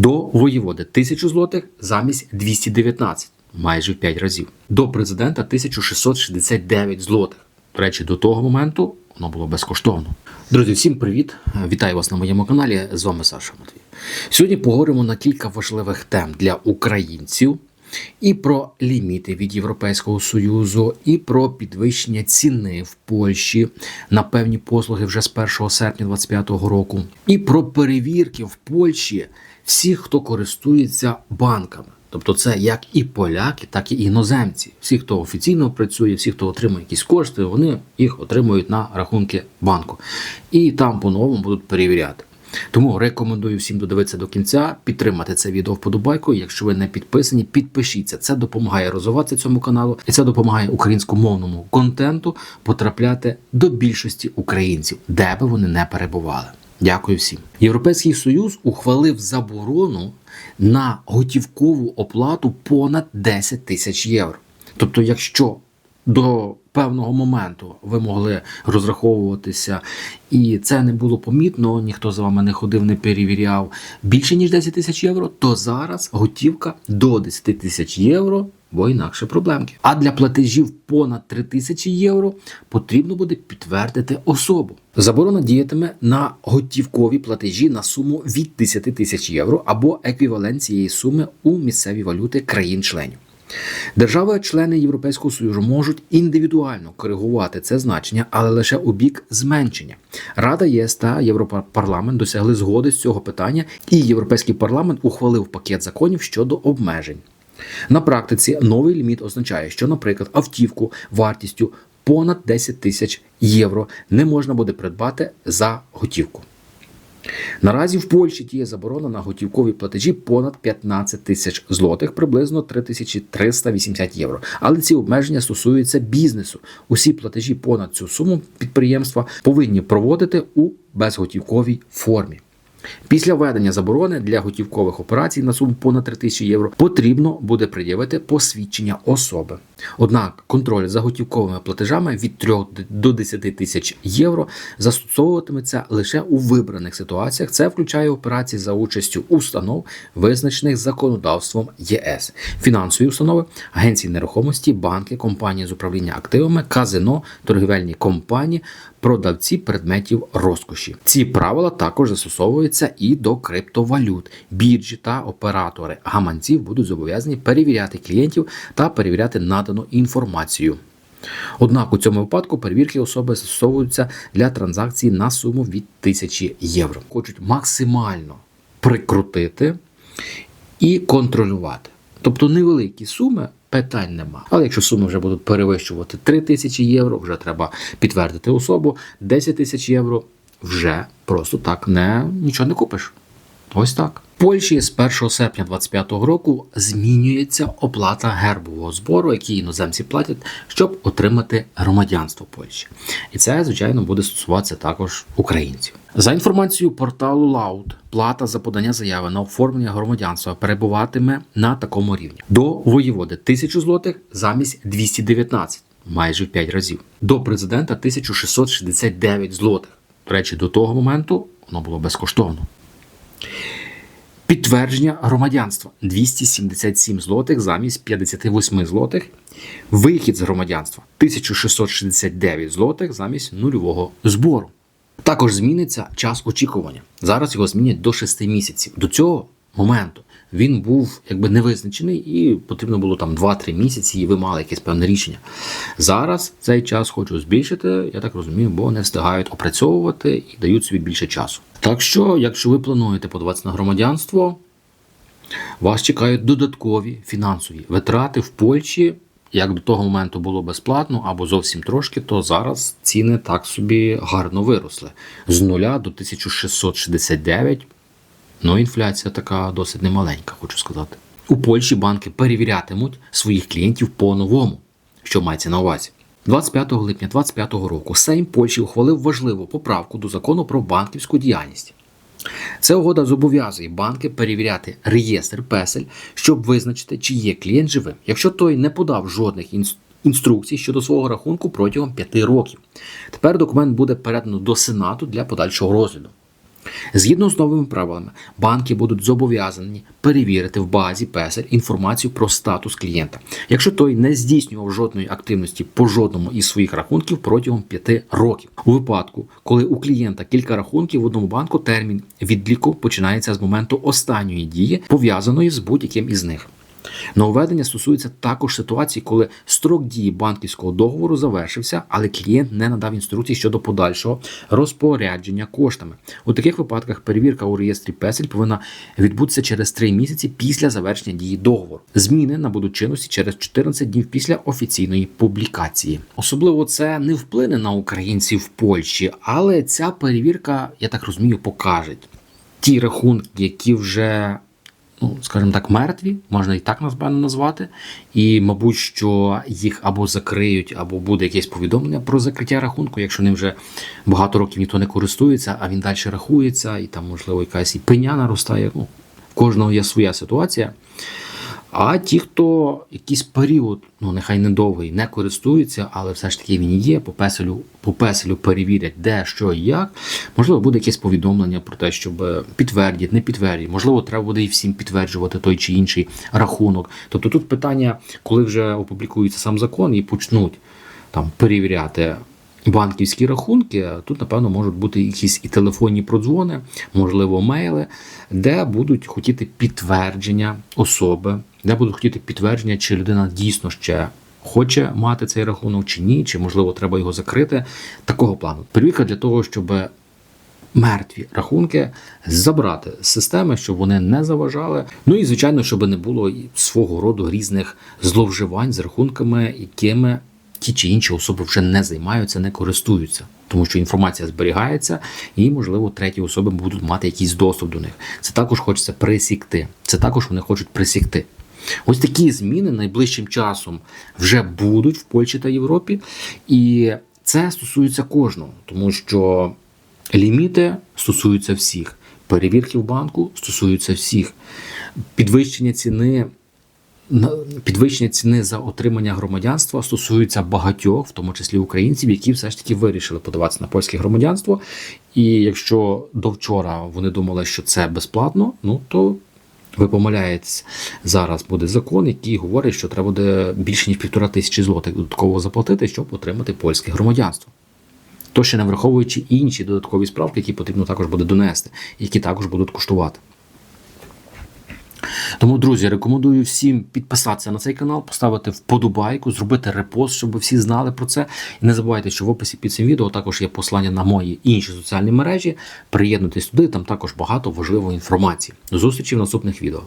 До воєводи 1000 злотих замість 219, майже в 5 разів. До президента 1669 злотих. До речі, до того моменту воно було безкоштовно. Друзі, всім привіт! Вітаю вас на моєму каналі. З вами Саша Матвій. Сьогодні поговоримо на кілька важливих тем для українців. І про ліміти від Європейського союзу, і про підвищення ціни в Польщі на певні послуги вже з 1 серпня 2025 року, і про перевірки в Польщі всіх, хто користується банками. Тобто, це як і поляки, так і іноземці. Всі, хто офіційно працює, всі, хто отримує якісь кошти, вони їх отримують на рахунки банку. І там по-новому будуть перевіряти. Тому рекомендую всім додивитися до кінця, підтримати це відео вподобайкою. Якщо ви не підписані, підпишіться. Це допомагає розвиватися цьому каналу, і це допомагає українськомовному контенту потрапляти до більшості українців, де би вони не перебували. Дякую всім. Європейський союз ухвалив заборону на готівкову оплату понад 10 тисяч євро. Тобто, якщо до певного моменту ви могли розраховуватися, і це не було помітно, ніхто з вами не ходив, не перевіряв більше ніж 10 тисяч євро, то зараз готівка до 10 тисяч євро, бо інакше проблемки. А для платежів понад 3 тисячі євро потрібно буде підтвердити особу. Заборона діятиме на готівкові платежі на суму від 10 тисяч євро або еквівалент цієї суми у місцеві валюти країн-членів. Держави-члени Європейського Союзу можуть індивідуально коригувати це значення, але лише у бік зменшення. Рада ЄС та Європарламент досягли згоди з цього питання, і Європейський парламент ухвалив пакет законів щодо обмежень. На практиці новий ліміт означає, що, наприклад, автівку вартістю понад 10 тисяч євро не можна буде придбати за готівку. Наразі в Польщі діє заборона на готівкові платежі понад 15 тисяч злотих, приблизно 3380 євро. Але ці обмеження стосуються бізнесу. Усі платежі понад цю суму підприємства повинні проводити у безготівковій формі. Після введення заборони для готівкових операцій на суму понад 3 тисячі євро потрібно буде пред'явити посвідчення особи. Однак контроль за готівковими платежами від 3 до 10 тисяч євро застосовуватиметься лише у вибраних ситуаціях. Це включає операції за участю установ, визначених законодавством ЄС, фінансові установи, агенції нерухомості, банки, компанії з управління активами, казино, торгівельні компанії, продавці предметів розкоші. Ці правила також застосовуються і до криптовалют, біржі та оператори гаманців будуть зобов'язані перевіряти клієнтів та перевіряти надану інформацію. Однак у цьому випадку перевірки особи застосовуються для транзакцій на суму від 1000 євро. Хочуть максимально прикрутити і контролювати. Тобто невеликі суми питань нема. Але якщо суми вже будуть перевищувати 3 тисячі євро, вже треба підтвердити особу, 10 тисяч євро вже просто так не нічого не купиш. Ось так. В Польщі з 1 серпня 2025 року змінюється оплата гербового збору, який іноземці платять, щоб отримати громадянство Польщі. І це, звичайно, буде стосуватися також українців. За інформацією порталу Loud, плата за подання заяви на оформлення громадянства перебуватиме на такому рівні: до воєводи 1000 злотих замість 219, майже в 5 разів. До президента 1669 злотих. Речі, до того моменту воно було безкоштовно. Підтвердження громадянства 277 злотих замість 58 злотих. Вихід з громадянства 1669 злотих замість нульового збору. Також зміниться час очікування. Зараз його змінять до 6 місяців. До цього моменту він був якби невизначений і потрібно було там 2-3 місяці, і ви мали якесь певне рішення. Зараз цей час хочу збільшити, я так розумію, бо не встигають опрацьовувати і дають собі більше часу. Так що, якщо ви плануєте подаватися на громадянство, вас чекають додаткові фінансові витрати в Польщі. Як до того моменту було безплатно або зовсім трошки, то зараз ціни так собі гарно виросли з нуля до 1669. Ну, інфляція така досить немаленька, хочу сказати. У Польщі банки перевірятимуть своїх клієнтів по-новому, що мається на увазі. 25 липня 2025 року Сейм Польщі ухвалив важливу поправку до закону про банківську діяльність. Ця угода зобов'язує банки перевіряти реєстр песель, щоб визначити, чи є клієнт живим, якщо той не подав жодних інструкцій щодо свого рахунку протягом 5 років. Тепер документ буде передано до Сенату для подальшого розгляду. Згідно з новими правилами, банки будуть зобов'язані перевірити в базі песель інформацію про статус клієнта, якщо той не здійснював жодної активності по жодному із своїх рахунків протягом 5 років. У випадку, коли у клієнта кілька рахунків в одному банку, термін відліку починається з моменту останньої дії, пов'язаної з будь-яким із них. Нововведення стосується також ситуації, коли строк дії банківського договору завершився, але клієнт не надав інструкцій щодо подальшого розпорядження коштами. У таких випадках перевірка у реєстрі песель повинна відбутися через 3 місяці після завершення дії договору. Зміни набудуть чинності через 14 днів після офіційної публікації. Особливо це не вплине на українців в Польщі, але ця перевірка, я так розумію, покаже ті рахунки, які вже ну, скажімо так, мертві, можна і так напевно назвати. І, мабуть, що їх або закриють, або буде якесь повідомлення про закриття рахунку, якщо ним вже багато років ніхто не користується, а він далі рахується, і там, можливо, якась і пеня наростає. Ну, кожного є своя ситуація. А ті, хто якийсь період, ну нехай недовгий, не користуються, але все ж таки він є, по песелю, по песелю перевірять, де, що і як. Можливо, буде якесь повідомлення про те, щоб е, підтвердять, не підтвердять. Можливо, треба буде і всім підтверджувати той чи інший рахунок. Тобто тут питання, коли вже опублікується сам закон і почнуть там перевіряти. Банківські рахунки, тут, напевно, можуть бути якісь і телефонні продзвони, можливо, мейли, де будуть хотіти підтвердження особи, де будуть хотіти підтвердження, чи людина дійсно ще хоче мати цей рахунок, чи ні, чи можливо треба його закрити. Такого плану. Перевірка для того, щоб мертві рахунки забрати з системи, щоб вони не заважали. Ну і звичайно, щоб не було свого роду різних зловживань з рахунками, якими ті чи інші особи вже не займаються, не користуються. Тому що інформація зберігається, і, можливо, треті особи будуть мати якийсь доступ до них. Це також хочеться присікти. Це також вони хочуть присікти. Ось такі зміни найближчим часом вже будуть в Польщі та Європі, і це стосується кожного, тому що ліміти стосуються всіх. Перевірки в банку стосуються всіх. Підвищення ціни підвищення ціни за отримання громадянства стосується багатьох, в тому числі українців, які все ж таки вирішили подаватися на польське громадянство. І якщо до вчора вони думали, що це безплатно, ну то ви помиляєтесь. Зараз буде закон, який говорить, що треба буде більше ніж півтора тисячі злотих додатково заплатити, щоб отримати польське громадянство. То ще не враховуючи інші додаткові справки, які потрібно також буде донести, які також будуть коштувати. Тому, друзі, рекомендую всім підписатися на цей канал, поставити вподобайку, зробити репост, щоб всі знали про це. І не забувайте, що в описі під цим відео також є послання на мої інші соціальні мережі. Приєднуйтесь туди, там також багато важливої інформації. До зустрічі в наступних відео.